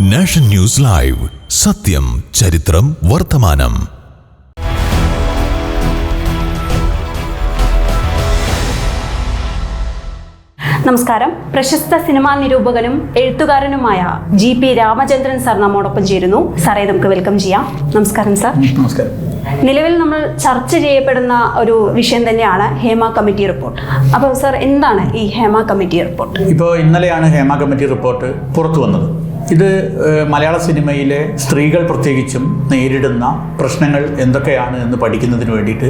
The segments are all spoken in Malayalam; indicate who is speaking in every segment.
Speaker 1: Nation news live. സത്യം ചരിത്രം വർത്തമാനം.
Speaker 2: നമസ്കാരം. പ്രശസ്ത സിനിമാ നിരൂപകനും എഴുത്തുകാരനുമായ ജി പി രാമചന്ദ്രൻ സാർ നമ്മോടൊപ്പം ചേരുന്നു. സാറേ നമുക്ക് വെൽക്കം ചെയ്യാം. നമസ്കാരം സാർ.
Speaker 3: നമസ്കാരം.
Speaker 2: നിലവിൽ നമ്മൾ ചർച്ച ചെയ്യപ്പെടുന്ന ഒരു വിഷയം തന്നെയാണ് ഹേമ കമ്മിറ്റി റിപ്പോർട്ട്. അപ്പോൾ സാർ എന്താണ് ഈ ഹേമ കമ്മിറ്റി റിപ്പോർട്ട്?
Speaker 3: ഇപ്പോൾ ഇന്നലെയാണ് ഹേമ കമ്മിറ്റി റിപ്പോർട്ട് പുറത്തു വന്നത്. ഇത് മലയാള സിനിമയിലെ സ്ത്രീകൾ പ്രത്യേകിച്ചും നേരിടുന്ന പ്രശ്നങ്ങൾ എന്തൊക്കെയാണ് എന്ന് പഠിക്കുന്നതിന് വേണ്ടിയിട്ട്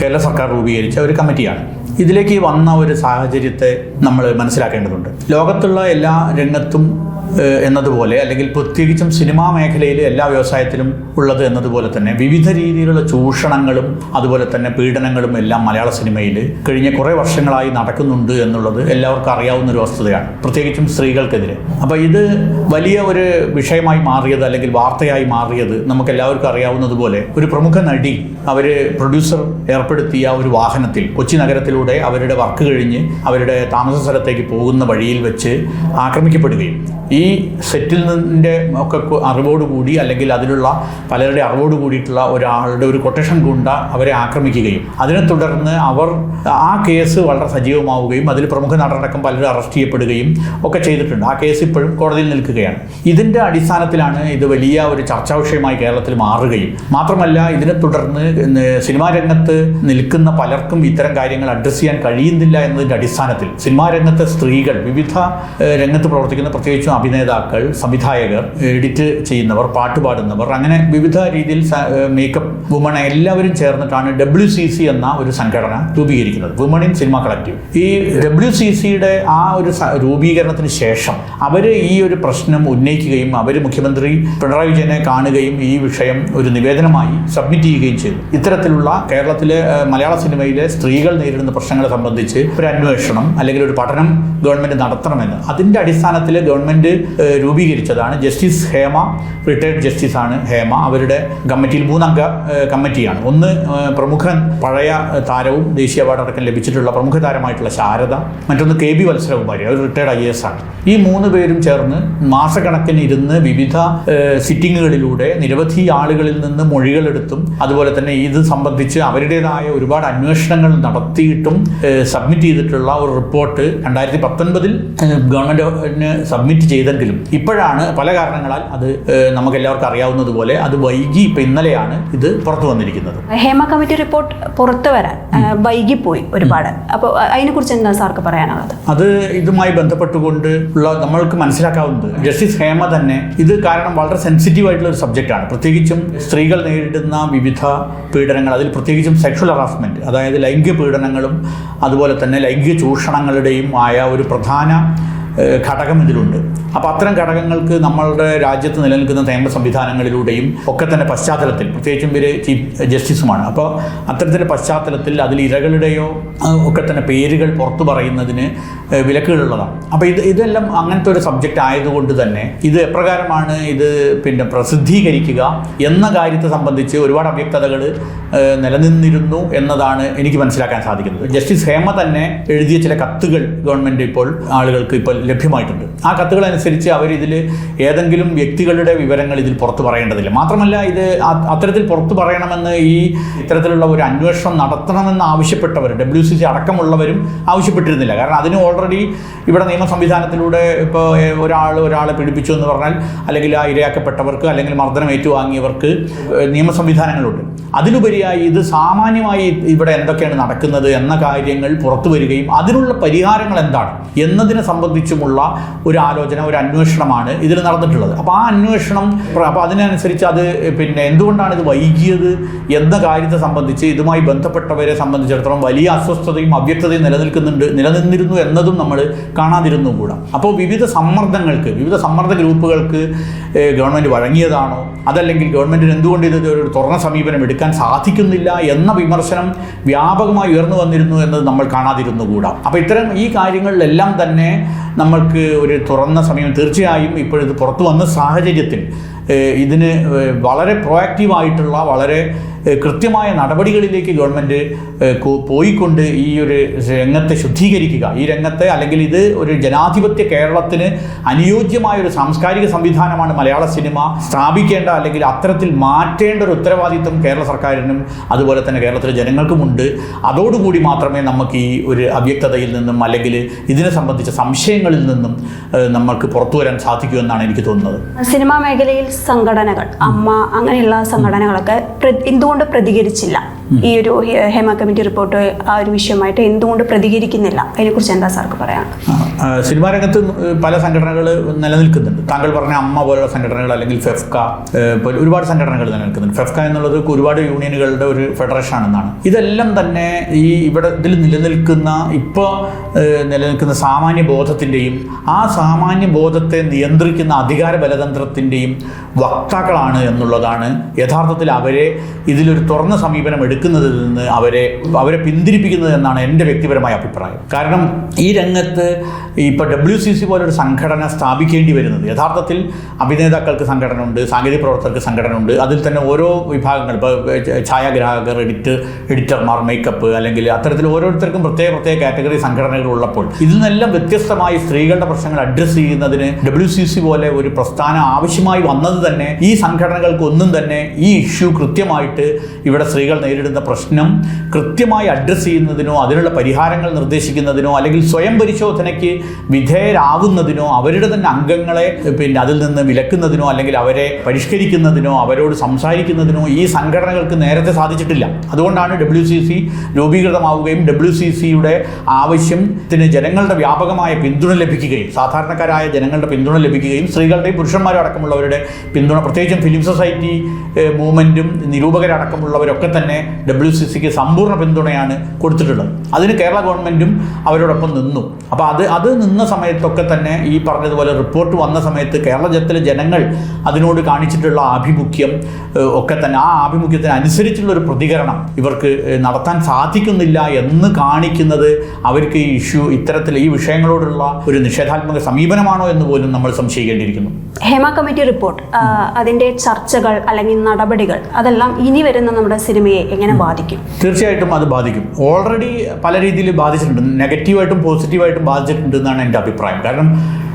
Speaker 3: കേരള സർക്കാർ രൂപീകരിച്ച ഒരു കമ്മിറ്റിയാണ്. ഇതിലേക്ക് വന്ന ഒരു സാഹചര്യത്തെ നമ്മൾ മനസ്സിലാക്കേണ്ടതുണ്ട്. ലോകത്തുള്ള എല്ലാ രംഗത്തും എന്നതുപോലെ അല്ലെങ്കിൽ പ്രത്യേകിച്ചും സിനിമാ മേഖലയിൽ എല്ലാ വ്യവസായത്തിലും ഉള്ളത് എന്നതുപോലെ തന്നെ വിവിധ രീതിയിലുള്ള ചൂഷണങ്ങളും അതുപോലെ തന്നെ പീഡനങ്ങളും എല്ലാം മലയാള സിനിമയിൽ കഴിഞ്ഞ കുറേ വർഷങ്ങളായി നടക്കുന്നുണ്ട് എന്നുള്ളത് എല്ലാവർക്കും അറിയാവുന്ന ഒരു വസ്തുതയാണ് പ്രത്യേകിച്ചും സ്ത്രീകൾക്കെതിരെ. അപ്പോൾ ഇത് വലിയ ഒരു വിഷയമായി മാറിയത് അല്ലെങ്കിൽ വാർത്തയായി മാറിയത് നമുക്ക് എല്ലാവർക്കും അറിയാവുന്നതുപോലെ ഒരു പ്രമുഖ നടി അവർ പ്രൊഡ്യൂസർ ഏർപ്പെടുത്തിയ ഒരു വാഹനത്തിൽ കൊച്ചി നഗരത്തിലൂടെ അവരുടെ വർക്ക് കഴിഞ്ഞ് അവരുടെ താമസ സ്ഥലത്തേക്ക് പോകുന്ന വഴിയിൽ വെച്ച് ആക്രമിക്കപ്പെടുകയും. ഈ സെറ്റിൽ നിന്നിന്റെ ഒക്കെ അറിവോട് കൂടി അല്ലെങ്കിൽ അതിലുള്ള പലരുടെ അറിവോട് കൂടിയിട്ടുള്ള ഒരാളുടെ ഒരു കൊട്ടേഷൻ ഗുണ്ട അവരെ ആക്രമിക്കുകയും അതിനെ തുടർന്ന് അവർ ആ കേസ് വളരെ സജീവമാവുകയും അതിൽ പ്രമുഖ നടനടക്കം പലരും അറസ്റ്റ് ചെയ്യപ്പെടുകയും ഒക്കെ ചെയ്തിട്ടുണ്ട്. ആ കേസ് ഇപ്പോഴും കോടതിയിൽ നിൽക്കുകയാണ്. ഇതിന്റെ അടിസ്ഥാനത്തിലാണ് ഇത് വലിയ ഒരു ചർച്ചാ വിഷയമായി കേരളത്തിൽ മാറുകയും. മാത്രമല്ല ഇതിനെ തുടർന്ന് സിനിമാ രംഗത്ത് നിൽക്കുന്ന പലർക്കും ഇത്തരം കാര്യങ്ങൾ അഡ്രസ്സ് ചെയ്യാൻ കഴിയുന്നില്ല എന്നതിന്റെ അടിസ്ഥാനത്തിൽ സിനിമാ രംഗത്തെ സ്ത്രീകൾ വിവിധ രംഗത്ത് പ്രവർത്തിക്കുന്ന പ്രത്യേകിച്ചും അഭിനേതാക്കൾ സംവിധായകർ എഡിറ്റ് ചെയ്യുന്നവർ പാട്ടുപാടുന്നവർ അങ്ങനെ വിവിധ രീതിയിൽ മേക്കപ്പ് വുമൺ എല്ലാവരും ചേർന്നിട്ടാണ് ഡബ്ല്യു സി സി എന്ന ഒരു സംഘടന രൂപീകരിക്കുന്നത്. വുമൺ ഇൻ സിനിമ കളക്റ്റീവ് ഈ ഡബ്ല്യു സി സിയുടെ ആ ഒരു രൂപീകരണത്തിന് ശേഷം അവർ ഈ ഒരു പ്രശ്നം ഉന്നയിക്കുകയും അവർ മുഖ്യമന്ത്രി പിണറായി വിജയനെ കാണുകയും ഈ വിഷയം ഒരു നിവേദനമായി സബ്മിറ്റ് ചെയ്യുകയും ചെയ്തു. ഇത്തരത്തിലുള്ള കേരളത്തിലെ മലയാള സിനിമയിലെ സ്ത്രീകൾ നേരിടുന്ന പ്രശ്നങ്ങളെ സംബന്ധിച്ച് ഒരു അന്വേഷണം അല്ലെങ്കിൽ ഒരു പഠനം ഗവൺമെന്റ് നടത്തണമെന്ന്. അതിന്റെ അടിസ്ഥാനത്തിൽ ഗവൺമെന്റ് രൂപീകരിച്ചതാണ്. ജസ്റ്റിസ് ഹേമ റിട്ടയർഡ് ജസ്റ്റിസ് ആണ് ഹേമ. അവരുടെ കമ്മിറ്റിയിൽ മൂന്നംഗ കമ്മിറ്റിയാണ്. ഒന്ന് പ്രമുഖൻ പഴയ താരവും ദേശീയ അവാർഡ് അടക്കം ലഭിച്ചിട്ടുള്ള പ്രമുഖ താരമായിട്ടുള്ള ശാരദ മറ്റൊന്ന് കെ ബി വത്സരകുമാരി അവർ റിട്ടയർഡ് ഐ എസ് ആണ്. ഈ മൂന്ന് പേരും ചേർന്ന് മാസക്കണക്കിന് ഇരുന്ന് വിവിധ സിറ്റിങ്ങുകളിലൂടെ നിരവധി ആളുകളിൽ നിന്ന് മൊഴികളെടുത്തും അതുപോലെ തന്നെ ഇത് സംബന്ധിച്ച് അവരുടേതായ ഒരുപാട് അന്വേഷണങ്ങൾ നടത്തിയിട്ടും സബ്മിറ്റ് ചെയ്തിട്ടുള്ള ഒരു റിപ്പോർട്ട് രണ്ടായിരത്തി പത്തൊൻപതിൽ ഗവൺമെന്റിന് സബ്മിറ്റ് ചെയ്തെങ്കിലും ഇപ്പോഴാണ് പല കാരണങ്ങളാൽ അത് നമുക്ക് എല്ലാവർക്കും അറിയാവുന്നതുപോലെ അത് വൈകി ഇപ്പം ഇന്നലെയാണ് ഇത് പുറത്തു വന്നിരിക്കുന്നത്.
Speaker 2: ഹേമ കമ്മിറ്റി റിപ്പോർട്ട് പുറത്തു വരാൻ വൈകി വൈകിപ്പോയി ഒരുപാട്. അപ്പോൾ അതിനെക്കുറിച്ച് എന്താ സാർക്ക് പറയാനുള്ളത്?
Speaker 3: അത് ഇതുമായി ബന്ധപ്പെട്ടുകൊണ്ട് ഉള്ള നമ്മൾക്ക് മനസ്സിലാക്കാവുന്നത് ജസ്റ്റിസ് ഹേമ തന്നെ ഇത് കാരണം വളരെ സെൻസിറ്റീവ് ആയിട്ടുള്ള ഒരു സബ്ജക്റ്റാണ് പ്രത്യേകിച്ചും സ്ത്രീകൾ നേരിടുന്ന വിവിധ പീഡനങ്ങൾ അതിൽ പ്രത്യേകിച്ചും സെക്ഷൽ ഹറാസ്മെന്റ് അതായത് ലൈംഗിക പീഡനങ്ങളും അതുപോലെ തന്നെ ലൈംഗിക ചൂഷണങ്ങളുടെയും ആയ ഒരു പ്രധാന ഘടകം ഇതിലുണ്ട്. അപ്പോൾ അത്തരം ഘടകങ്ങൾക്ക് നമ്മളുടെ രാജ്യത്ത് നിലനിൽക്കുന്ന നിയമ സംവിധാനങ്ങളിലൂടെയും ഒക്കെ തന്നെ പശ്ചാത്തലത്തിൽ പ്രത്യേകിച്ചും ഇവർ ചീഫ് ജസ്റ്റിസുമാണ്. അപ്പോൾ അത്തരത്തിന്റെ പശ്ചാത്തലത്തിൽ അതിൽ ഇരകളുടെയോ ഒക്കെ തന്നെ പേരുകൾ പുറത്തു പറയുന്നതിന് വിലക്കുകളുള്ളതാണ്. അപ്പോൾ ഇത് ഇതെല്ലാം അങ്ങനത്തെ ഒരു സബ്ജക്റ്റ് ആയതുകൊണ്ട് തന്നെ ഇത് എപ്രകാരമാണ് ഇത് പിന്നെ പ്രസിദ്ധീകരിക്കുക എന്ന കാര്യത്തെ സംബന്ധിച്ച് ഒരുപാട് അവ്യക്തതകൾ നിലനിന്നിരുന്നു എന്നതാണ് എനിക്ക് മനസ്സിലാക്കാൻ സാധിക്കുന്നത്. ജസ്റ്റിസ് ഹേമ തന്നെ എഴുതിയ ചില കത്തുകൾ ഗവൺമെന്റ് ഇപ്പോൾ ആളുകൾക്ക് ഇപ്പോൾ ലഭ്യമായിട്ടുണ്ട്. ആ കത്തുകൾ അനുസരിച്ച് അവർ ഇതിൽ ഏതെങ്കിലും വ്യക്തികളുടെ വിവരങ്ങൾ ഇതിൽ പുറത്തു പറയേണ്ടതില്ല. മാത്രമല്ല ഇത് അത്തരത്തിൽ പുറത്തു പറയണമെന്ന് ഈ ഇത്തരത്തിലുള്ള ഒരു അന്വേഷണം നടത്തണമെന്ന് ആവശ്യപ്പെട്ടവർ ഡബ്ല്യു സി സി അടക്കമുള്ളവരും ആവശ്യപ്പെട്ടിരുന്നില്ല. കാരണം അതിന് ഓൾറെഡി ഇവിടെ നിയമ സംവിധാനത്തിലൂടെ ഇപ്പോൾ ഒരാൾ ഒരാളെ പീഡിപ്പിച്ചു എന്ന് പറഞ്ഞാൽ അല്ലെങ്കിൽ ആ ഇരയാക്കപ്പെട്ടവർക്ക് അല്ലെങ്കിൽ മർദ്ദനം ഏറ്റുവാങ്ങിയവർക്ക് നിയമ സംവിധാനങ്ങളുണ്ട്. അതിലുപരിയായി ഇത് സാമാന്യമായി ഇവിടെ എന്തൊക്കെയാണ് നടക്കുന്നത് എന്ന കാര്യങ്ങൾ പുറത്തു വരികയും അതിനുള്ള പരിഹാരങ്ങൾ എന്താണ് എന്നതിനെ സംബന്ധിച്ചുമുള്ള ഒരു ആലോചന ഒരു അന്വേഷണമാണ് ഇതിൽ നടന്നിട്ടുള്ളത്. അപ്പോൾ ആ അന്വേഷണം അപ്പോൾ അതിനനുസരിച്ച് അത് പിന്നെ എന്തുകൊണ്ടാണ് ഇത് വൈകിയത്? എന്ന കാര്യത്തെ സംബന്ധിച്ച് ഇതുമായി ബന്ധപ്പെട്ടവരെ സംബന്ധിച്ചിടത്തോളം വലിയ അസ്വസ്ഥതയും അവ്യക്തതയും നിലനിൽക്കുന്നുണ്ട് നിലനിന്നിരുന്നു എന്നതും നമ്മൾ കാണാതിരുന്നു കൂടാം അപ്പോൾ വിവിധ സമ്മർദ്ദങ്ങൾക്ക് വിവിധ സമ്മർദ്ദ ഗ്രൂപ്പുകൾക്ക് ഗവൺമെന്റ് വഴങ്ങിയതാണോ? അതല്ലെങ്കിൽ ഗവൺമെന്റിന് എന്തുകൊണ്ട് ഇത് ഒരു തുറന്ന സമീപനം എടുക്കാൻ സാധിക്കുന്നില്ല എന്ന വിമർശനം വ്യാപകമായി ഉയർന്നു വന്നിരുന്നു എന്നത് നമ്മൾ കാണാതിരുന്നു കൂടാ അപ്പോൾ ഇത്തരം ഈ കാര്യങ്ങളിലെല്ലാം തന്നെ നമ്മൾക്ക് ഒരു തുറന്ന സമയം തീർച്ചയായും ഇപ്പോഴിത് പുറത്തു വന്ന സാഹചര്യത്തിൽ ഇതിന് വളരെ പ്രൊയാക്റ്റീവായിട്ടുള്ള വളരെ കൃത്യമായ നടപടികളിലേക്ക് ഗവൺമെന്റ് പോയിക്കൊണ്ട് ഈ ഒരു രംഗത്തെ ശുദ്ധീകരിക്കുക. ഈ രംഗത്തെ അല്ലെങ്കിൽ ഇത് ഒരു ജനാധിപത്യ കേരളത്തിന് അനുയോജ്യമായ ഒരു സാംസ്കാരിക സംവിധാനമാണ് മലയാള സിനിമ. സ്ഥാപിക്കേണ്ട അല്ലെങ്കിൽ അത്തരത്തിൽ മാറ്റേണ്ട ഒരു ഉത്തരവാദിത്വം കേരള സർക്കാരിനും അതുപോലെ തന്നെ കേരളത്തിലെ ജനങ്ങൾക്കുമുണ്ട് അതോടുകൂടി മാത്രമേ നമുക്ക് ഈ ഒരു അവ്യക്തതയിൽ നിന്നും അല്ലെങ്കിൽ ഇതിനെ സംബന്ധിച്ച സംശയങ്ങളിൽ നിന്നും നമുക്ക് പുറത്തു വരാൻ സാധിക്കൂ എന്നാണ് എനിക്ക് തോന്നുന്നത്.
Speaker 2: സിനിമാ മേഖലയിൽ സംഘടനകൾ അമ്മ അങ്ങനെയുള്ള സംഘടനകളൊക്കെ എന്തുകൊണ്ട് പ്രതികരിച്ചില്ല ഈ ഒരു ഹേമ കമ്മിറ്റി റിപ്പോർട്ട് ആ ഒരു വിഷയമായിട്ട് എന്തുകൊണ്ട് പ്രതികരിക്കുന്നില്ല? അതിനെക്കുറിച്ച് എന്താ സാർക്ക്
Speaker 3: പറയാം സിനിമാ രംഗത്ത് പല സംഘടനകൾ നിലനിൽക്കുന്നുണ്ട്. താങ്കൾ പറഞ്ഞ അമ്മ പോലുള്ള സംഘടനകൾ അല്ലെങ്കിൽ ഫെഫ്ക ഒരുപാട് സംഘടനകൾ നിലനിൽക്കുന്നുണ്ട്. ഫെഫ്ക എന്നുള്ളത് ഒരുപാട് യൂണിയനുകളുടെ ഒരു ഫെഡറേഷൻ ആണെന്നാണ് ഇതെല്ലാം തന്നെ ഈ ഇവിടെ ഇതിൽ നിലനിൽക്കുന്ന ഇപ്പോൾ നിലനിൽക്കുന്ന സാമാന്യ ബോധത്തിന്റെയും ആ സാമാന്യ ബോധത്തെ നിയന്ത്രിക്കുന്ന അധികാര ബലതന്ത്രത്തിന്റെയും വക്താക്കളാണ് എന്നുള്ളതാണ് യഥാർത്ഥത്തിൽ അവരെ ഇതിലൊരു തുറന്ന സമീപനം എടുക്കുന്നതിൽ നിന്ന് അവരെ അവരെ പിന്തിരിപ്പിക്കുന്നത് എന്നാണ് എന്റെ വ്യക്തിപരമായ അഭിപ്രായം. കാരണം ഈ രംഗത്ത് ഇപ്പോൾ ഡബ്ല്യു സി സി പോലൊരു സംഘടന സ്ഥാപിക്കേണ്ടി വരുന്നത് യഥാർത്ഥത്തിൽ അഭിനേതാക്കൾക്ക് സംഘടന ഉണ്ട് സാങ്കേതിക പ്രവർത്തകർക്ക് സംഘടന ഉണ്ട് അതിൽ തന്നെ ഓരോ വിഭാഗങ്ങൾ ഇപ്പോൾ ഛായാഗ്രാഹകർ എഡിറ്റ് എഡിറ്റർമാർ മേക്കപ്പ് അല്ലെങ്കിൽ അത്തരത്തിൽ ഓരോരുത്തർക്കും പ്രത്യേക പ്രത്യേക കാറ്റഗറി സംഘടനകൾ ഉള്ളപ്പോൾ ഇതിൽ നിന്നെല്ലാം വ്യത്യസ്തമായി സ്ത്രീകളുടെ പ്രശ്നങ്ങൾ അഡ്രസ്സ് ചെയ്യുന്നതിന് ഡബ്ല്യു സി സി പോലെ ഒരു പ്രസ്ഥാനം ആവശ്യമായി വന്നത് തന്നെ ഈ സംഘടനകൾക്കൊന്നും തന്നെ ഈ ഇഷ്യൂ കൃത്യമായിട്ട് ഇവിടെ സ്ത്രീകൾ നേരിടുന്ന പ്രശ്നം കൃത്യമായി അഡ്രസ്സ് ചെയ്യുന്നതിനോ അതിനുള്ള പരിഹാരങ്ങൾ നിർദ്ദേശിക്കുന്നതിനോ അല്ലെങ്കിൽ സ്വയം പരിശോധനയ്ക്ക് വിധേയരാകുന്നതിനോ അവരുടെ തന്നെ അംഗങ്ങളെ പിന്നെ അതിൽ നിന്ന് വിലക്കുന്നതിനോ അല്ലെങ്കിൽ അവരെ പരിഷ്കരിക്കുന്നതിനോ അവരോട് സംസാരിക്കുന്നതിനോ ഈ സംഘടനകൾക്ക് നേരത്തെ സാധിച്ചിട്ടില്ല. അതുകൊണ്ടാണ് ഡബ്ല്യു സി സി രൂപീകൃതമാവുകയും ഡബ്ല്യു സി സിയുടെ ആവശ്യത്തിന് ജനങ്ങളുടെ വ്യാപകമായ പിന്തുണ ലഭിക്കുകയും സാധാരണക്കാരായ ജനങ്ങളുടെ പിന്തുണ ലഭിക്കുകയും സ്ത്രീകളുടെയും പുരുഷന്മാരും അടക്കമുള്ളവരുടെ പിന്തുണ പ്രത്യേകിച്ചും ഫിലിം സൊസൈറ്റി മൂവ്മെന്റും നിരൂപകരടക്കമുള്ളവരൊക്കെ തന്നെ ഡബ്ല്യു സി സിക്ക് സമ്പൂർണ പിന്തുണയാണ് കൊടുത്തിട്ടുള്ളത്. അതിന് കേരള ഗവൺമെന്റും അവരോടൊപ്പം നിന്നു. അപ്പോൾ അത് അത് നിന്ന സമയത്തൊക്കെ തന്നെ ഈ പറഞ്ഞതുപോലെ റിപ്പോർട്ട് വന്ന സമയത്ത് കേരളത്തിലെ ജനങ്ങൾ അതിനോട് കാണിച്ചിട്ടുള്ള ആഭിമുഖ്യം ഒക്കെ തന്നെ ആ ആഭിമുഖ്യത്തിന് അനുസരിച്ചുള്ള ഒരു പ്രതികരണം ഇവർക്ക് നടത്താൻ സാധിക്കുന്നില്ല എന്ന് കാണിക്കുന്നത് അവർക്ക് ഈ ഇഷ്യൂ ഇത്തരത്തിൽ ഈ വിഷയങ്ങളോടുള്ള ഒരു നിഷേധാത്മക സമീപനമാണോ എന്ന് പോലും നമ്മൾ സംശയിക്കേണ്ടിയിരിക്കുന്നു.
Speaker 2: ഹേമ കമ്മിറ്റി റിപ്പോർട്ട് അതിന്റെ ചർച്ചകൾ അല്ലെങ്കിൽ നടപടികൾ അതെല്ലാം ഇനി വരുന്ന നമ്മുടെ സിനിമയെ എങ്ങനെ ബാധിക്കും?
Speaker 3: തീർച്ചയായിട്ടും അത് ബാധിക്കും. ഓൾറെഡി പല രീതിയിൽ ബാധിച്ചിട്ടുണ്ട്. നെഗറ്റീവായിട്ടും പോസിറ്റീവായിട്ടും ബാധിച്ചിട്ടുണ്ട് എന്നാണ് എന്റെ അഭിപ്രായം. കാരണം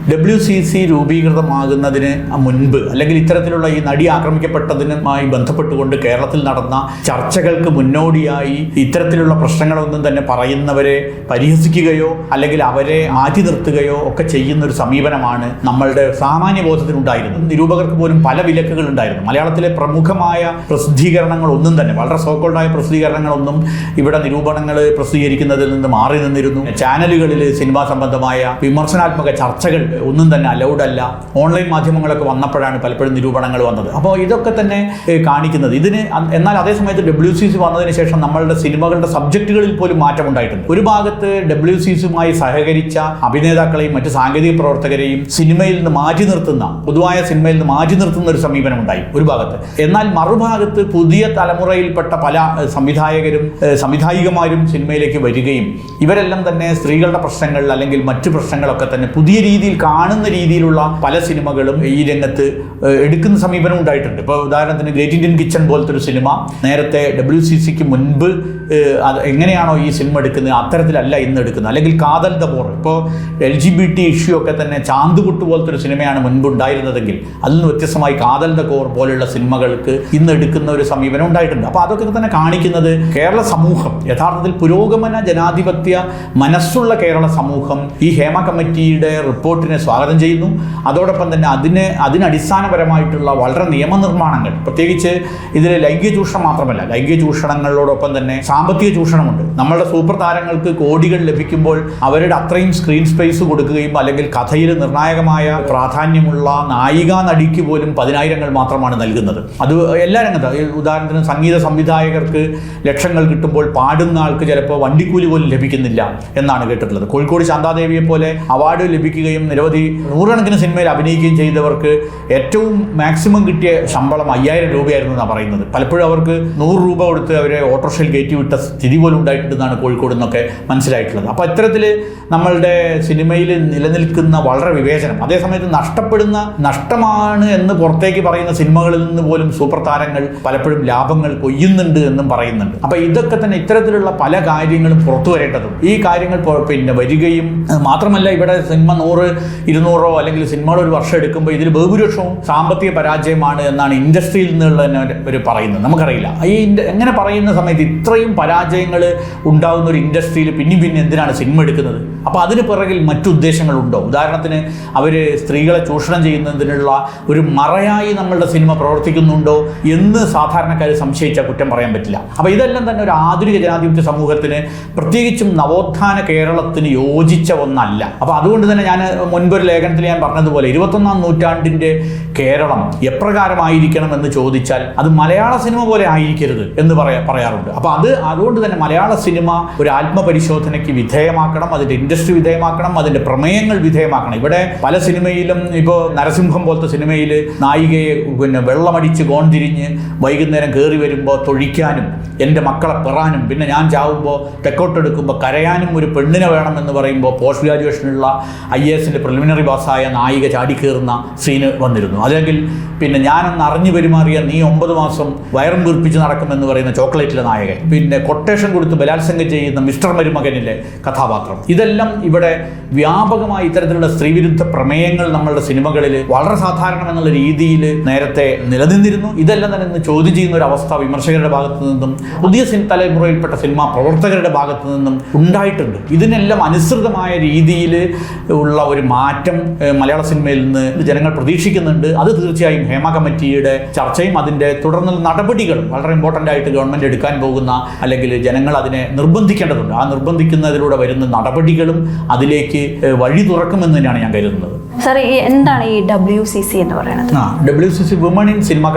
Speaker 3: ഡബ്ല്യു സി സി രൂപീകൃതമാകുന്നതിന് മുൻപ് അല്ലെങ്കിൽ ഇത്തരത്തിലുള്ള ഈ നടി ആക്രമിക്കപ്പെട്ടതിനുമായി ബന്ധപ്പെട്ടുകൊണ്ട് കേരളത്തിൽ നടന്ന ചർച്ചകൾക്ക് മുന്നോടിയായി ഇത്തരത്തിലുള്ള പ്രശ്നങ്ങളൊന്നും തന്നെ പറയുന്നവരെ പരിഹസിക്കുകയോ അല്ലെങ്കിൽ അവരെ മാറ്റി നിർത്തുകയോ ഒക്കെ ചെയ്യുന്ന ഒരു സമീപനമാണ് നമ്മളുടെ സാമാന്യ ബോധത്തിനുണ്ടായിരുന്നത്. നിരൂപകർക്ക് പോലും പല വിലക്കുകൾ ഉണ്ടായിരുന്നു. മലയാളത്തിലെ പ്രമുഖമായ പ്രസിദ്ധീകരണങ്ങളൊന്നും തന്നെ വളരെ സോക്കോൾഡായ പ്രസിദ്ധീകരണങ്ങളൊന്നും ഇവിടെ നിരൂപണങ്ങൾ പ്രസിദ്ധീകരിക്കുന്നതിൽ നിന്ന് മാറി നിന്നിരുന്നു. ചാനലുകളിൽ സിനിമാ സംബന്ധമായ വിമർശനാത്മക ചർച്ചകൾ ഒന്നും തന്നെ അലൗഡ് അല്ല. ഓൺലൈൻ മാധ്യമങ്ങളൊക്കെ വന്നപ്പോഴാണ് പലപ്പോഴും നിരൂപണങ്ങൾ വന്നത്. അപ്പോൾ ഇതൊക്കെ തന്നെ കാണിക്കുന്നത്. ഇതിന് എന്നാൽ അതേ സമയത്ത് ഡബ്ല്യു സി സി വന്നതിന് ശേഷം നമ്മളുടെ സിനിമകളുടെ സബ്ജക്റ്റുകളിൽ പോലും മാറ്റം ഉണ്ടായിട്ടുണ്ട്. ഒരു ഭാഗത്ത് ഡബ്ല്യു സി സിയുമായി സഹകരിച്ച അഭിനേതാക്കളെയും മറ്റ് സാങ്കേതിക പ്രവർത്തകരെയും സിനിമയിൽ നിന്ന് മാറ്റി നിർത്തുന്ന പൊതുവായ സിനിമയിൽ നിന്ന് മാറ്റി നിർത്തുന്ന ഒരു സമീപനം ഉണ്ടായി ഒരു ഭാഗത്ത്. എന്നാൽ മറുഭാഗത്ത് പുതിയ തലമുറയിൽപ്പെട്ട പല സംവിധായകരും സംവിധായികമാരും സിനിമയിലേക്ക് വരികയും ഇവരെല്ലാം തന്നെ സ്ത്രീകളുടെ പ്രശ്നങ്ങൾ അല്ലെങ്കിൽ മറ്റു പ്രശ്നങ്ങളൊക്കെ തന്നെ പുതിയ രീതിയിൽ കാണുന്ന രീതിയിലുള്ള പല സിനിമകളും ഈ രംഗത്ത് എടുക്കുന്ന സമീപനം ഉണ്ടായിട്ടുണ്ട്. ഇപ്പോൾ ഉദാഹരണത്തിന് ഗ്രേറ്റ് ഇന്ത്യൻ കിച്ചൺ പോലത്തെ ഒരു സിനിമ നേരത്തെ ഡബ്ല്യു സി സിക്ക് മുൻപ് എങ്ങനെയാണോ ഈ സിനിമ എടുക്കുന്നത് അത്തരത്തിലല്ല ഇന്ന് എടുക്കുന്നത്. അല്ലെങ്കിൽ കാതൽ ദ ബോർ. ഇപ്പോൾ L G B T issue ഒക്കെ തന്നെ ചാന്തുകുട്ട് പോലത്തെ ഒരു സിനിമയാണ് മുൻപ് ഉണ്ടായിരുന്നതെങ്കിൽ അതിൽ നിന്ന് വ്യത്യസ്തമായി കാതൽ കോർ പോലെയുള്ള സിനിമകൾക്ക് ഇന്ന് എടുക്കുന്ന ഒരു സമീപനം ഉണ്ടായിട്ടുണ്ട്. അപ്പോൾ അതൊക്കെ തന്നെ കാണിക്കുന്നത് കേരള സമൂഹം യഥാർത്ഥത്തിൽ പുരോഗമന ജനാധിപത്യ മനസ്സുള്ള കേരള സമൂഹം ഈ ഹേമ കമ്മിറ്റിയുടെ റിപ്പോർട്ടിനെ സ്വാഗതം ചെയ്യുന്നു. അതോടൊപ്പം തന്നെ അതിന് അതിനടിസ്ഥാനപരമായിട്ടുള്ള വളരെ നിയമനിർമ്മാണങ്ങൾ പ്രത്യേകിച്ച് ഇതിൽ ലൈംഗിക ചൂഷണം മാത്രമല്ല ലൈംഗിക ചൂഷണങ്ങളോടൊപ്പം തന്നെ സാമ്പത്തിക ചൂഷണമുണ്ട്. നമ്മളുടെ സൂപ്പർ താരങ്ങൾക്ക് കോടികൾ ലഭിക്കുമ്പോൾ അവരുടെ അത്രയും സ്ക്രീൻ സ്പേസ് കൊടുക്കുകയും അല്ലെങ്കിൽ കഥയിൽ നിർണായകമായ പ്രാധാന്യമുള്ള നായിക നടിക്ക് പോലും പതിനായിരങ്ങൾ മാത്രമാണ് നൽകുന്നത്. അത് എല്ലാ രംഗത്ത് ഉദാഹരണത്തിന് സംഗീത സംവിധായകർക്ക് ലക്ഷങ്ങൾ കിട്ടുമ്പോൾ പാടുന്ന ആൾക്ക് ചിലപ്പോൾ വണ്ടിക്കൂലി പോലും ലഭിക്കുന്നില്ല എന്നാണ് കേട്ടിട്ടുള്ളത്. കോഴിക്കോട് ശാന്താദേവിയെ പോലെ അവാർഡ് ലഭിക്കുകയും നിരവധി നൂറുകണക്കിന് സിനിമയിൽ അഭിനയിക്കുകയും ചെയ്തവർക്ക് ഏറ്റവും മാക്സിമം കിട്ടിയ ശമ്പളം അയ്യായിരം രൂപയായിരുന്നു എന്നാണ് പറയുന്നത്. പലപ്പോഴും അവർക്ക് നൂറ് രൂപ കൊടുത്ത് അവരെ ഓട്ടോറിക്ഷയിൽ കയറ്റി വിട്ട സ്ഥിതി പോലും ഉണ്ടായിട്ടുണ്ടെന്നാണ് കോഴിക്കോട് നിന്നൊക്കെ മനസ്സിലായിട്ടുള്ളത്. അപ്പോൾ ഇത്തരത്തിൽ നമ്മളുടെ സിനിമയിൽ നിലനിൽക്കുന്ന വളരെ വിവേചനം അതേസമയത്ത് നഷ്ടപ്പെടുന്ന നഷ്ടമാണ് എന്ന് പുറത്തേക്ക് പറയുന്ന സിനിമകളിൽ നിന്ന് പോലും സൂപ്പർ താരങ്ങൾ പലപ്പോഴും ലാഭങ്ങൾ കൊയ്യുന്നുണ്ട് എന്നും പറയുന്നുണ്ട്. അപ്പോൾ ഇതൊക്കെ തന്നെ ഇത്തരത്തിലുള്ള പല കാര്യങ്ങളും പുറത്തു വരേണ്ടതും ഈ കാര്യങ്ങൾ പിന്നെ വരികയും മാത്രമല്ല ഇവിടെ സിനിമ നൂറ് ഇരുന്നൂറോ അല്ലെങ്കിൽ സിനിമകൾ ഒരു വർഷം എടുക്കുമ്പോൾ ഇതിൽ ബഹുഭൂരിപക്ഷവും സാമ്പത്തിക പരാജയമാണ് എന്നാണ് ഇൻഡസ്ട്രിയിൽ നിന്നുള്ള തന്നെ ഒരു- പറയുന്നത്. നമുക്കറിയില്ല. ഈ എങ്ങനെ പറയുന്ന സമയത്ത് ഇത്രയും പരാജയങ്ങൾ ഉണ്ടാകുന്ന ഒരു ഇൻഡസ്ട്രിയിൽ പിന്നെയും പിന്നെ എന്തിനാണ് സിനിമ എടുക്കുന്നത്? അപ്പോൾ അതിന് പിറകിൽ മറ്റു ഉദ്ദേശങ്ങളുണ്ടോ ഉദാഹരണത്തിന് അവർ സ്ത്രീകളെ ചൂഷണം ചെയ്യുന്നതിനുള്ള ഒരു മറയായി നമ്മളുടെ സിനിമ പ്രവർത്തിക്കുന്നുണ്ടോ എന്ന് സാധാരണക്കാർ സംശയിച്ച കുറ്റം പറയാൻ പറ്റില്ല. അപ്പോൾ ഇതെല്ലാം തന്നെ ഒരു ആധുനിക ജനാധിപത്യ സമൂഹത്തിന് പ്രത്യേകിച്ചും നവോത്ഥാന കേരളത്തിന് യോജിച്ച ഒന്നല്ല. അപ്പോൾ അതുകൊണ്ട് തന്നെ ഞാൻ മുൻപൊരു ലേഖനത്തിൽ ഞാൻ പറഞ്ഞതുപോലെ ഇരുപത്തൊന്നാം നൂറ്റാണ്ടിന്റെ കേരളം എപ്രകാരമായിരിക്കണം എന്ന് ചോദിച്ചാൽ അത് മലയാള സിനിമ പോലെ ആയിരിക്കരുത് എന്ന് പറയാ പറയാറുണ്ട്. അപ്പോൾ അത് അതുകൊണ്ട് തന്നെ മലയാള സിനിമ ഒരു ആത്മപരിശോധനയ്ക്ക് വിധേയമാക്കണം അതിന്റെ ഇൻഡസ്ട്രി വിധേയമാക്കണം അതിന്റെ പ്രമേയങ്ങൾ വിധേയമാക്കണം. ഇവിടെ പല സിനിമയിലും ഇപ്പോൾ നരസിംഹം പോലത്തെ സിനിമയിൽ നായികയെ പിന്നെ വെള്ളമടിച്ച് കോൺതിരിഞ്ഞ് വൈകുന്നേരം കയറി വരുമ്പോൾ തൊഴിക്കാനും എന്റെ മക്കളെ പെറാനും പിന്നെ ഞാൻ ചാവുമ്പോൾ തെക്കോട്ടെടുക്കുമ്പോൾ കരയാനും ഒരു പെണ്ണിനെ വേണം എന്ന് പറയുമ്പോൾ പോസ്റ്റ് ഗ്രാജുവേഷനുള്ള ഐ എസിന്റെ പ്രിലിമിനറി പാസ്സായ നായിക ചാടിക്കേറുന്ന സീന് വന്നിരുന്നു. അല്ലെങ്കിൽ പിന്നെ ഞാനെന്ന് അറിഞ്ഞു പെരുമാറിയ നീ ഒമ്പത് മാസം വയറും വീർപ്പിച്ച് നടക്കുമെന്ന് പറയുന്ന ചോക്ലേറ്റിലെ നായകൻ പിന്നെ കൊട്ടേഷൻ കൊടുത്ത് ബലാത്സംഗം ചെയ്യുന്ന മിസ്റ്റർ മരുമകനിലെ കഥാപാത്രം. ഇതെല്ലാം ഇവിടെ വ്യാപകമായി ഇത്തരത്തിലുള്ള സ്ത്രീവിരുദ്ധ പ്രമേയങ്ങൾ നമ്മളുടെ സിനിമകളിൽ വളരെ സാധാരണമെന്നുള്ള രീതിയിൽ നേരത്തെ നിലനിന്നിരുന്നു. ഇതെല്ലാം തന്നെ ഇന്ന് ചോദ്യം ചെയ്യുന്ന ഒരു അവസ്ഥ വിമർശകരുടെ ഭാഗത്തു നിന്നും പുതിയ തലമുറയിൽപ്പെട്ട സിനിമാ പ്രവർത്തകരുടെ ഭാഗത്തു നിന്നും ഉണ്ടായിട്ടുണ്ട്. ഇതിനെല്ലാം അനുസൃതമായ രീതിയിൽ ഉള്ള ഒരു മാറ്റം മലയാള സിനിമയിൽ നിന്ന് ജനങ്ങൾ പ്രതീക്ഷിക്കുന്നുണ്ട്. അത് തീർച്ചയായും ഹേമ കമ്മിറ്റിയുടെ ചർച്ചയും അതിന്റെ തുടർന്നുള്ള നടപടികളും വളരെ ഇമ്പോർട്ടന്റ് ആയിട്ട് ഗവൺമെന്റ് എടുക്കാൻ പോകുന്ന അല്ലെങ്കിൽ ജനങ്ങൾ അതിനെ നിർബന്ധിക്കേണ്ടതുണ്ട്. ആ നിർബന്ധിക്കുന്നതിലൂടെ വരുന്ന നടപടികളും അതിലേക്ക് വഴി തുറക്കുമെന്ന് തന്നെയാണ് ഞാൻ കരുതുന്നത്.
Speaker 2: എന്താണ് ഈ എന്ന്
Speaker 3: ഇൻ സിനിമ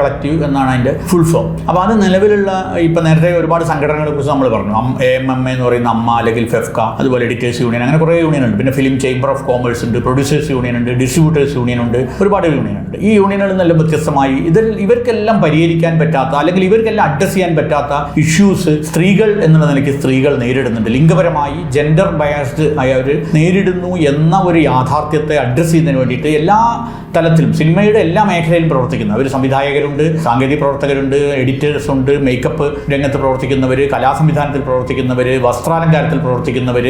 Speaker 3: എന്നാണ് അതിന്റെ ഫുൾ ഫോം അപ്പോൾ അത് നിലവിലുള്ള ഇപ്പം നേരത്തെ ഒരുപാട് സംഘടനകളെ കുറിച്ച് നമ്മൾ പറഞ്ഞു. എ എം എം എന്ന് പറയുന്ന അമ്മ അല്ലെങ്കിൽ ഫെഫ്ക അതുപോലെ എഡിറ്റേഴ്സ് യൂണിയൻ അങ്ങനെ കുറേ യൂണിയൻ ഉണ്ട്. പിന്നെ ഫിലിം ചേംബർ ഓഫ് കോമേഴ്സ് ഉണ്ട് പ്രൊഡ്യൂസേഴ്സ് യൂണിയൻ ഉണ്ട് ഡിസ്ട്രിബ്യൂട്ടേഴ്സ് യൂണിയൻ ഉണ്ട് ഒരുപാട് യൂണിയൻ ഉണ്ട്. ഈ യൂണിയനുകളിൽ നല്ല വ്യത്യസ്തമായി ഇതിൽ ഇവർക്കെല്ലാം പരിഹരിക്കാൻ പറ്റാത്ത അല്ലെങ്കിൽ ഇവർക്കെല്ലാം അഡ്രസ് ചെയ്യാൻ പറ്റാത്ത ഇഷ്യൂസ് സ്ത്രീകൾ എന്നുള്ള നിലയ്ക്ക് സ്ത്രീകൾ നേരിടുന്നുണ്ട്. ലിംഗപരമായി ജെൻഡർ ബയാസ്ഡ് ആയവർ നേരിടുന്നു എന്ന ഒരു യാഥാർത്ഥ്യത്തെ അഡ്രസ്സ് ചെയ്യുന്നതിന് വേണ്ടിയിട്ട് എല്ലാ തലത്തിലും സിനിമയുടെ എല്ലാ മേഖലയിലും പ്രവർത്തിക്കുന്നു. അവർ സംവിധായകരുണ്ട് സാങ്കേതിക പ്രവർത്തകരുണ്ട് എഡിറ്റേഴ്സ് ഉണ്ട് മേക്കപ്പ് രംഗത്ത് പ്രവർത്തിക്കുന്നവർ കലാസംവിധാനത്തിൽ പ്രവർത്തിക്കുന്നവർ വസ്ത്രാലങ്കാരത്തിൽ പ്രവർത്തിക്കുന്നവർ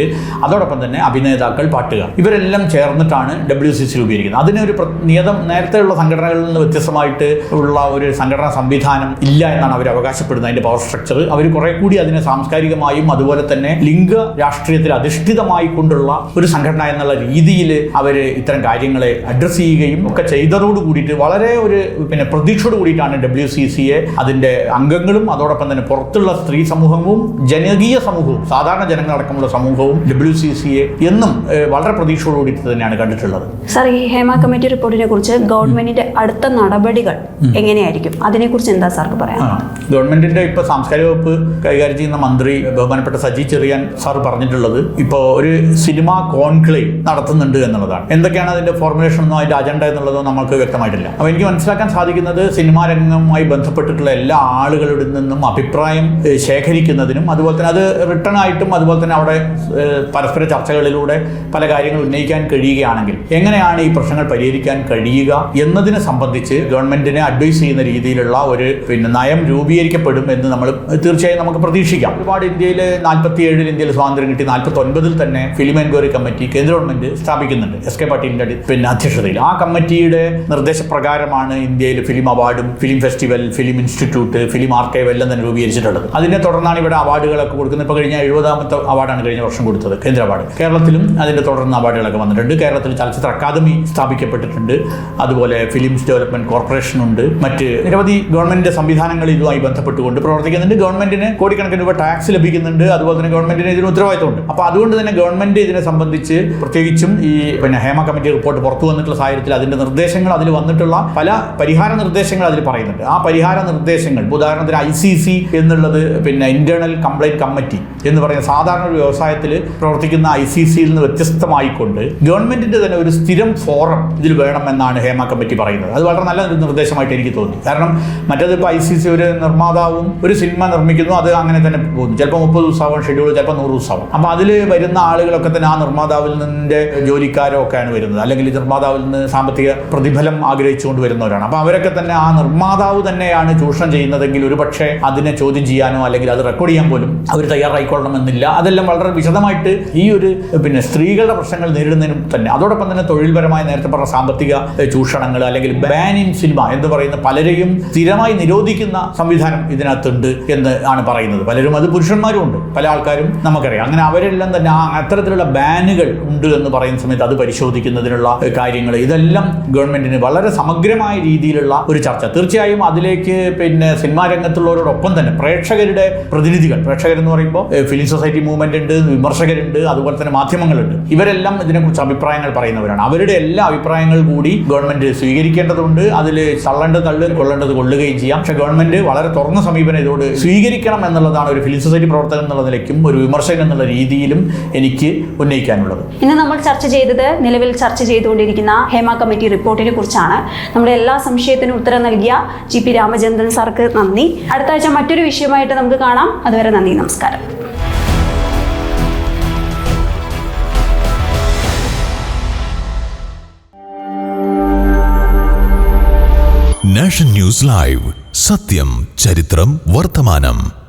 Speaker 3: അതോടൊപ്പം തന്നെ അഭിനേതാക്കൾ പാട്ടുകാർ. ഇവരെല്ലാം ചേർന്നിട്ടാണ് ഡബ്ല്യു സി സി രൂപീകരിക്കുന്നത് അതിനൊരു നിയതം നേരത്തെയുള്ള സംഘടനകളിൽ നിന്ന് വ്യത്യസ്തമായിട്ട് ഉള്ള ഒരു സംഘടനാ സംവിധാനം ഇല്ല എന്നാണ് അവർ അവകാശപ്പെടുന്നത്. അതിന്റെ പവർ സ്ട്രക്ചർ അവർ കുറെ കൂടി അതിനെ സാംസ്കാരികമായും അതുപോലെ തന്നെ ലിംഗ രാഷ്ട്രീയത്തിൽ അധിഷ്ഠിതമായി കൊണ്ടുള്ള ഒരു സംഘടന എന്നുള്ള രീതിയിൽ അവർ ഇത്തരം കാര്യങ്ങളെ അഡ്രസ്സ് ചെയ്യുകയും ഒക്കെ ചെയ്തതോട് കൂടിയിട്ട് വളരെ ഒരു പിന്നെ പ്രതീക്ഷയോട് കൂടിയിട്ടാണ് ഡബ്ല്യു സി സിയെ അതിന്റെ അംഗങ്ങളും അതോടൊപ്പം തന്നെ പുറത്തുള്ള സ്ത്രീ സമൂഹവും ജനകീയ സമൂഹവും സാധാരണ ജനങ്ങളടക്കമുള്ള സമൂഹവും ഡബ്ല്യു സി സിയെ എന്നും വളരെ പ്രതീക്ഷയോട് കൂടിയിട്ട് തന്നെയാണ് കണ്ടിട്ടുള്ളത്.
Speaker 2: സാർ ഈ ഹേമ കമ്മിറ്റി റിപ്പോർട്ടിനെ കുറിച്ച് ഗവൺമെന്റിന്റെ അടുത്ത നടപടികൾ എങ്ങനെയായിരിക്കും? അതിനെക്കുറിച്ച് എന്താ സാർക്ക് പറയാം
Speaker 3: ഗവൺമെന്റിന്റെ ഇപ്പൊ സാംസ്കാരിക വകുപ്പ് കൈകാര്യം ചെയ്യുന്ന മന്ത്രി ബഹുമാനപ്പെട്ട സജി ചെറിയാൻ സാർ പറഞ്ഞിട്ടുള്ളത് ഇപ്പോൾ ഒരു സിനിമ കോൺക്ലേവ് നടത്തുന്നുണ്ട് എന്നുള്ളതാണ്. എന്തൊക്കെയാണ് അതിന്റെ ഫോർമുലേഷൻ ഒന്നും അതിന്റെ അജണ്ട എന്നുള്ളതോ നമുക്ക് വ്യക്തമായിട്ടില്ല. അപ്പോൾ എനിക്ക് മനസ്സിലാക്കാൻ സാധിക്കുന്നത് സിനിമാ രംഗവുമായി ബന്ധപ്പെട്ടിട്ടുള്ള എല്ലാ ആളുകളുടെ നിന്നും അഭിപ്രായം ശേഖരിക്കുന്നതിനും അതുപോലെ തന്നെ അത് റിട്ടേൺ ആയിട്ടും അതുപോലെ തന്നെ അവിടെ പരസ്പര ചർച്ചകളിലൂടെ പല കാര്യങ്ങൾ ഉന്നയിക്കാൻ കഴിയുകയാണെങ്കിൽ എങ്ങനെയാണ് ഈ പ്രശ്നങ്ങൾ പരിഹരിക്കാൻ കഴിയുക എന്നതിനെ സംബന്ധിച്ച് ഗവൺമെന്റിനെ അഡ്വൈസ് ചെയ്യുന്ന രീതിയിലുള്ള ഒരു പിന്നെ നയം രൂപീകരിക്കപ്പെടും എന്ന് നമ്മൾ തീർച്ചയായും നമുക്ക് പ്രതീക്ഷിക്കാം. ഒരുപാട് ഇന്ത്യയിൽ നാൽപ്പത്തി ഏഴിൽ ഇന്ത്യയിൽ സ്വാതന്ത്ര്യം കിട്ടി നാൽപ്പത്തി ഒൻപതിൽ തന്നെ ഫിലിം എൻക്വയറി കമ്മിറ്റി കേന്ദ്ര ഗവൺമെന്റ് സ്ഥാപിക്കുന്നുണ്ട്. എസ് കെ പാട്ടീലിന്റെ പിന്നെ അധ്യക്ഷതയിൽ ആ കമ്മിറ്റിയുടെ നിർദ്ദേശപ്രകാരമാണ് ഇന്ത്യയിൽ ഫിലിം അവാർഡും film festival film institute film archive എല്ലാം തന്നെ രൂപീകരിച്ചിട്ടുള്ളത്. അതിനെ തുടർന്നാണ് ഇവിടെ അവാർഡുകളൊക്കെ കൊടുക്കുന്നത്. ഇപ്പോൾ കഴിഞ്ഞ എഴുപതാമത്തെ അവാർഡാണ് കഴിഞ്ഞ വർഷം കൊടുത്തത് കേന്ദ്ര അവാർഡ്. കേരളത്തിലും അതിന്റെ തുടർന്ന് അവാർഡുകളൊക്കെ വന്നിട്ടുണ്ട്. കേരളത്തിൽ ചലച്ചിത്ര അക്കാദമി സ്ഥാപിക്കപ്പെട്ടിട്ടുണ്ട്. അതുപോലെ ഫിലിംസ് ഡെവലപ്മെന്റ് കോർപ്പറേഷൻ ഉണ്ട്. മറ്റ് നിരവധി ഗവൺമെന്റിന്റെ സംവിധാനങ്ങൾ ഇതുമായി ബന്ധപ്പെട്ടുകൊണ്ട് പ്രവർത്തിക്കുന്നുണ്ട്. ഗവൺമെന്റിന് കോടിക്കണക്കിന് രൂപ ടാക്സ് ലഭിക്കുന്നുണ്ട്. അതുപോലെ തന്നെ ഗവൺമെന്റിന് ഇതിന് ഉത്തരവാദിത്തമുണ്ട് അപ്പോൾ അതുകൊണ്ട് തന്നെ ഗവൺമെന്റ് ഇതിനെ സംബന്ധിച്ച് പ്രത്യേകിച്ചും ഈ പിന്നെ ഹേമ കമ്മിറ്റി റിപ്പോർട്ട് പുറത്തു വന്നിട്ടുള്ള സാഹചര്യത്തിൽ അതിന്റെ നിർദ്ദേശങ്ങൾ അതിൽ വന്നിട്ടുള്ള പല പരിഹാര നിർദ്ദേശങ്ങൾ അതിൽ പറയുന്നുണ്ട്. ആ പരിഹാര നിർദ്ദേശങ്ങൾ ഉദാഹരണത്തിന് ഐ സി സി എന്നുള്ളത് പിന്നെ ഇന്റേണൽ കംപ്ലൈന്റ് കമ്മിറ്റി എന്ന് പറയുന്ന സാധാരണ ഒരു വ്യവസായത്തിൽ പ്രവർത്തിക്കുന്ന ഐ സി സിയിൽ നിന്ന് വ്യത്യസ്തമായിക്കൊണ്ട് ഗവൺമെന്റിന് ഗവൺമെന്റിന്റെ തന്നെ ഒരു സ്ഥിരം ഫോറം ഇതിൽ വേണമെന്നാണ് ഹേമ കമ്മിറ്റി പറയുന്നത്. അത് വളരെ നല്ല നിർദ്ദേശമായിട്ട് എനിക്ക് തോന്നി. കാരണം മറ്റേത് ഇപ്പോൾ ഐ സി സി ഒരു നിർമ്മാതാവും ഒരു സിനിമ നിർമ്മിക്കുന്നു അത് അങ്ങനെ തന്നെ പോകുന്നു. ചിലപ്പോൾ മുപ്പത് ദിവസമാവും ഷെഡ്യൂൾ ചിലപ്പോൾ നൂറ് ദിവസമാവും. അപ്പോൾ അതിൽ വരുന്ന ആളുകളൊക്കെ തന്നെ ആ നിർമ്മാതാവിൽ നിന്നിന്റെ ജോലിക്കാരോ ഒക്കെയാണ് വരുന്നത്. അല്ലെങ്കിൽ ഈ നിർമ്മാതാവിൽ നിന്ന് സാമ്പത്തിക പ്രതിഫലം ആഗ്രഹിച്ചുകൊണ്ട് വരുന്നവരാണ്. അപ്പോൾ അവരൊക്കെ തന്നെ ആ നിർമ്മാതാവ് തന്നെയാണ് ചൂഷണം ചെയ്യുന്നതെങ്കിൽ ഒരു പക്ഷേ അതിനെ ചോദ്യം ചെയ്യാനോ അല്ലെങ്കിൽ അത് റെക്കോർഡ് ചെയ്യാൻ പോലും അവർ തയ്യാറായിക്കൊള്ളണമെന്നില്ല. അതെല്ലാം വളരെ വിശദമായിട്ട് ഈ ഒരു പിന്നെ സ്ത്രീകളുടെ പ്രശ്നങ്ങൾ നേരിടുന്നതിനും തന്നെ. അതോടൊപ്പം തന്നെ തൊഴിൽപരമായ നേരത്തെ പറഞ്ഞ സാമ്പത്തിക ചൂഷണങ്ങൾ അല്ലെങ്കിൽ ബാൻ ഇൻ സിനിമ എന്ന് പറയുന്ന പലരെയും സ്ഥിരമായി നിരോധിക്കുന്ന സംവിധാനം ഇതിനകത്തുണ്ട് എന്ന് ആണ് പറയുന്നത്. പലരും അത് പുരുഷന്മാരും ഉണ്ട്. പല ആൾക്കാരും നമുക്കറിയാം. അങ്ങനെ അവരെല്ലാം തന്നെ ആ അത്തരത്തിലുള്ള ബാനുകൾ ഉണ്ട് എന്ന് പറയുന്ന സമയത്ത് അത് പരിശോധിക്കുന്നതിനുള്ള കാര്യങ്ങൾ. ഇതെല്ലാം ഗവൺമെന്റിന് വളരെ സമഗ്രമായ രീതിയിലുള്ള ഒരു ചർച്ച. തീർച്ചയായും അതിലേക്ക് പിന്നെ സിനിമാ രംഗത്തുള്ളവരോടൊപ്പം തന്നെ പ്രേക്ഷകരുടെ പ്രതിനിധികൾ പ്രേക്ഷകരെന്ന് പറയുമ്പോൾ ഫിലിം സൊസൈറ്റി മൂവ്മെന്റ് ഉണ്ട് വിമർശകരുണ്ട് അതുപോലെ തന്നെ മാധ്യമങ്ങളുണ്ട്. ഇവരെല്ലാം ഇതിനെക്കുറിച്ച് അഭിപ്രായങ്ങൾ പറയുന്നവരാണ്. അവരുടെ എല്ലാ അഭിപ്രായങ്ങൾ കൂടി ഗവൺമെന്റ് സ്വീകരിക്കേണ്ടതുണ്ട് അതിൽ തള്ളേണ്ടത് തള്ളു കൊള്ളേണ്ടത് കൊള്ളുകയും ചെയ്യാം. പക്ഷെ ഗവൺമെന്റ് വളരെ തുറന്ന സമീപനം ഇതോട് സ്വീകരിക്കണം എന്നുള്ളതാണ് ഒരു ഫിലിം സൊസൈറ്റി പ്രവർത്തകൻ എന്നുള്ള നിലയ്ക്കും ഒരു വിമർശകൻ എന്നുള്ള രീതിയിലും എനിക്ക് ഉന്നയിക്കാനുള്ളത്.
Speaker 2: ഇന്ന് നമ്മൾ ചർച്ച ചെയ്തത് നിലവിൽ ചർച്ച ചെയ്തുകൊണ്ടിരിക്കുന്ന ഹേമ കമ്മിറ്റി റിപ്പോർട്ടിനെ കുറിച്ചാണ്. നമ്മുടെ എല്ലാ സംശയത്തിനും ഉത്തരം നൽകിയ ജി പി രാമചന്ദ്രൻ സാർക്ക് നന്ദി. അടുത്ത ആഴ്ച മറ്റൊരു വിഷയമായിട്ട് നമുക്ക് കാണാം. അതുവരെ നന്ദി നമസ്കാരം.
Speaker 1: Nation news live. സത്യം ചരിത്രം വർത്തമാനം.